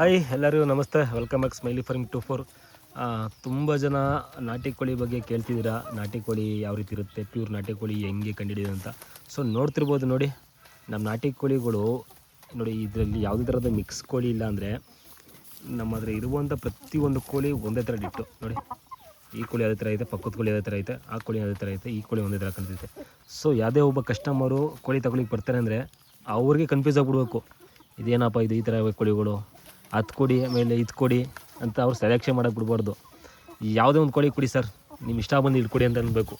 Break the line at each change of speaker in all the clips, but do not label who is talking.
Hi ಎಲ್ಲರಿಗೂ ನಮಸ್ತೆ. Welcome back Smiley Farm to four ತುಂಬ ಜನ ನಾಟಿ ಕೋಳಿ ಬಗ್ಗೆ ಕೇಳ್ತಿದ್ದೀರಾ? ನಾಟಿ ಕೋಳಿ ಯಾವ ರೀತಿ ಇರುತ್ತೆ? ಪ್ಯೂರ್ ನಾಟಿ ಕೋಳಿ ಹೆಂಗೆ ಕಂಡಿಡಿದೆ ಅಂತ. ಸೊ ನೋಡ್ತಿರ್ಬೋದು ನೋಡಿ. ನಮ್ಮ ನಾಟಿ ಕೋಳಿಗಳು, ನೋಡಿ, ಇದರಲ್ಲಿ ಯಾವುದೇ ಥರದ ಮಿಕ್ಸ್ ಕೋಳಿ ಇಲ್ಲ ಅಂದರೆ ನಮ್ಮ ಹತ್ರ ಇರುವಂಥ ಪ್ರತಿಯೊಂದು ಕೋಳಿ ಒಂದೇ ಥರ ಡಿಟ್ಟು ನೋಡಿ. ಈ ಕೋಳಿ ಅದೇ ಥರ ಐತೆ, ಪಕ್ಕದ ಕೋಳಿ ಅದೇ ಥರ ಐತೆ, ಆ ಕೋಳಿ ಅದೇ ಥರ ಐತೆ, ಈ ಕೋಳಿ ಒಂದೇ ಥರ ಕಂಡಿದೆ ಸೊ ಯಾವುದೇ ಒಬ್ಬ ಕಸ್ಟಮರು ಕೋಳಿ ತಗೊಳ್ಳಿಕ್ಕೆ ಬರ್ತಾರೆ ಅಂದರೆ ಅವ್ರಿಗೆ ಕನ್ಫ್ಯೂಸ್ ಆಗಿಬಿಡ್ಬೇಕು. ಇದೇನಪ್ಪ ಇದು ಈ ಥರ ಕೋಳಿಗಳು? ಅದು ಕೊಡಿ, ಆಮೇಲೆ ಇದು ಕೊಡಿ ಅಂತ ಅವ್ರು ಸೆಲೆಕ್ಷನ್ ಮಾಡೋಕೆ ಬಿಡ್ಬಾರ್ದು. ಯಾವುದೇ ಒಂದು ಕೋಳಿ ಕೊಡಿ ಸರ್. ನಿಮ್ಮ ಇಷ್ಟ ಬಂದು ಇಲ್ಲಿ ಕೊಡಿ ಅಂತ ಅನ್ಬೇಕು.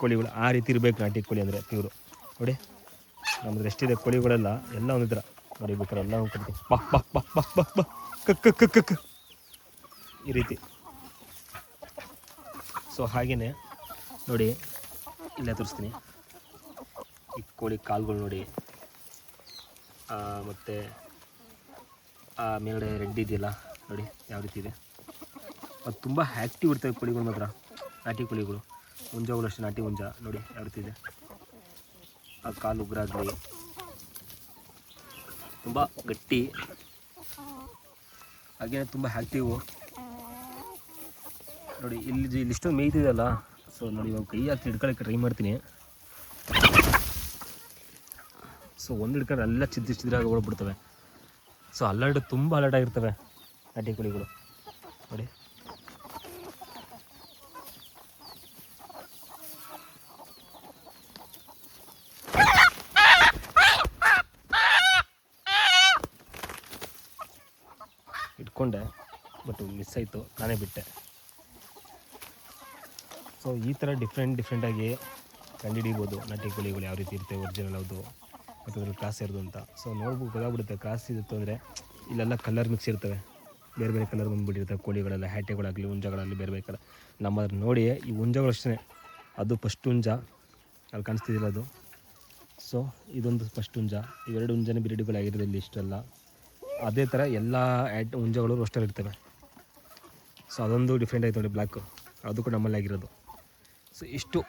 ಕೋಳಿಗಳು ಆ ರೀತಿ ಇರಬೇಕು, ನಾಟಿ ಕೋಳಿ ಅಂದರೆ ಇವರು ನೋಡಿ ನಮ್ಮದು ಎಷ್ಟಿದೆ ಕೋಳಿಗಳೆಲ್ಲ, ಎಲ್ಲ ಒಂದು ಥರ ನೋಡಿ ಬೇಕಾರೆ ಎಲ್ಲ ಒಂದು ಕೊಡ್ತೀವಿ ಬಾ ಬಾ ಬಾ ಬಾ ಬಾ ಕಕ್ ಕಕ್ ಕಕ್ ಕಕ್ ಈ ರೀತಿ. ಸೊ ಹಾಗೆಯೇ ನೋಡಿ, ಇಲ್ಲೇ ತೋರಿಸ್ತೀನಿ. ಈ ಕೋಳಿ ಕಾಲುಗಳು ನೋಡಿ. ಮತ್ತು ಆ, ಮೇಲ್ಗಡೆ ರೆಡ್ ಇದೆಯಲ್ಲ, ನೋಡಿ ಯಾವ ರೀತಿ ಇದೆ. ಅದು ತುಂಬ ಆ್ಯಕ್ಟಿವ್ ಇರ್ತವೆ ಕೋಳಿಗಳು ಮಾತ್ರ, ನಾಟಿ ಕೋಳಿಗಳು ಹುಂಜಗಳು ಅಷ್ಟೇ ನಾಟಿ ಮುಂಜ, ನೋಡಿ ಯಾವ ರೀತಿ ಇದೆ. ಆ ಕಾಲು ಉಗ್ರಾಗಲಿ ತುಂಬ ಗಟ್ಟಿ. ಹಾಗೇನೆ ತುಂಬ ಆ್ಯಕ್ಟಿವು ನೋಡಿ, ಇಲ್ಲಿ ಇಲ್ಲಿ ಮೇಯ್ತಿದೆಯಲ್ಲ ಸೊ ನೋಡಿ ಇವಾಗ ಕೈ ಹಾಕಿ ಹಿಡ್ಕೊಳ್ಳೋಕ್ಕೆ ಟ್ರೈ ಮಾಡ್ತೀನಿ. ಸೊ ಒಂದು ಹಿಡ್ಕೊಂಡು ಎಲ್ಲ ಚಿದ್ರ ಚಿದ್ರಾಗಿ ಓಡ್ಬಿಡ್ತವೆ. ಸೊ ಅಲರ್ಟ್ ತುಂಬ ಅಲರ್ಟ್ ಆಗಿರ್ತವೆ ನಾಟಿ ಕೋಳಿಗಳು. ನೋಡಿ. ಇಟ್ಕೊಂಡೆ, ಬಟ್ ಮಿಸ್ ಆಯಿತು, ನಾನೇ ಬಿಟ್ಟೆ. ಸೊ ಈ ಥರ ಡಿಫ್ರೆಂಟ್ ಡಿಫ್ರೆಂಟಾಗಿ ಕಂಡುಹಿಡಿಬೋದು. ನಟಿ ಕುಳಿಗಳು ಯಾವ ರೀತಿ ಇರ್ತವೆ ಒರಿಜಿನಲ್ ಮತ್ತು ಅದ್ರಲ್ಲಿ ಕ್ರಾಸ್ ಇರೋದು ಅಂತ. ಸೊ ನೋಡ್ಬೋದು ಗೊತ್ತಾಗ್ಬಿಡುತ್ತೆ ಕ್ರಾಸ್ ಇರುತ್ತೆ ಅಂದರೆ ಇಲ್ಲೆಲ್ಲ ಕಲರ್ ಮಿಕ್ಸ್ ಇರ್ತವೆ. ಬೇರೆ ಬೇರೆ ಕಲರ್ ಬಂದುಬಿಟ್ಟಿರ್ತವೆ ಕೋಳಿಗಳೆಲ್ಲ, ಹ್ಯಾಟೆಗಳಾಗಲಿ, ಹುಂಜಗಳಾಗಲಿ, ಬೇರೆ ಬೇರೆ ಕಲರ್ ನಮ್ಮ ಅದ್ರ ನೋಡಿ, ಈ ಹುಂಜಗಳು ಅಷ್ಟೇ ಅದು ಫಸ್ಟ್ ಹುಂಜ. ಅಲ್ಲಿ ಕಾಣಿಸ್ತಿದಿಲ್ಲ ಅದು. ಸೊ ಇದೊಂದು ಫಸ್ಟ್ ಹುಂಜ. ಇವೆರಡು ಹುಂಜನೇ ಬಿರಿಡಿಗಳಾಗಿರೋದು ಇಲ್ಲಿ ಇಷ್ಟೆಲ್ಲ. ಅದೇ ಥರ ಎಲ್ಲ ಆ್ಯಡ್ ಹುಂಜಗಳು ರೋಸ್ಟರ್ ಇರ್ತವೆ. ಸೊ ಅದೊಂದು ಡಿಫ್ರೆಂಟ್ ಆಯ್ತು ನೋಡಿ ಬ್ಲ್ಯಾಕು ಅದು ಕೂಡ ನಮ್ಮಲ್ಲಿ ಆಗಿರೋದು. ಸೊ ಇಷ್ಟು.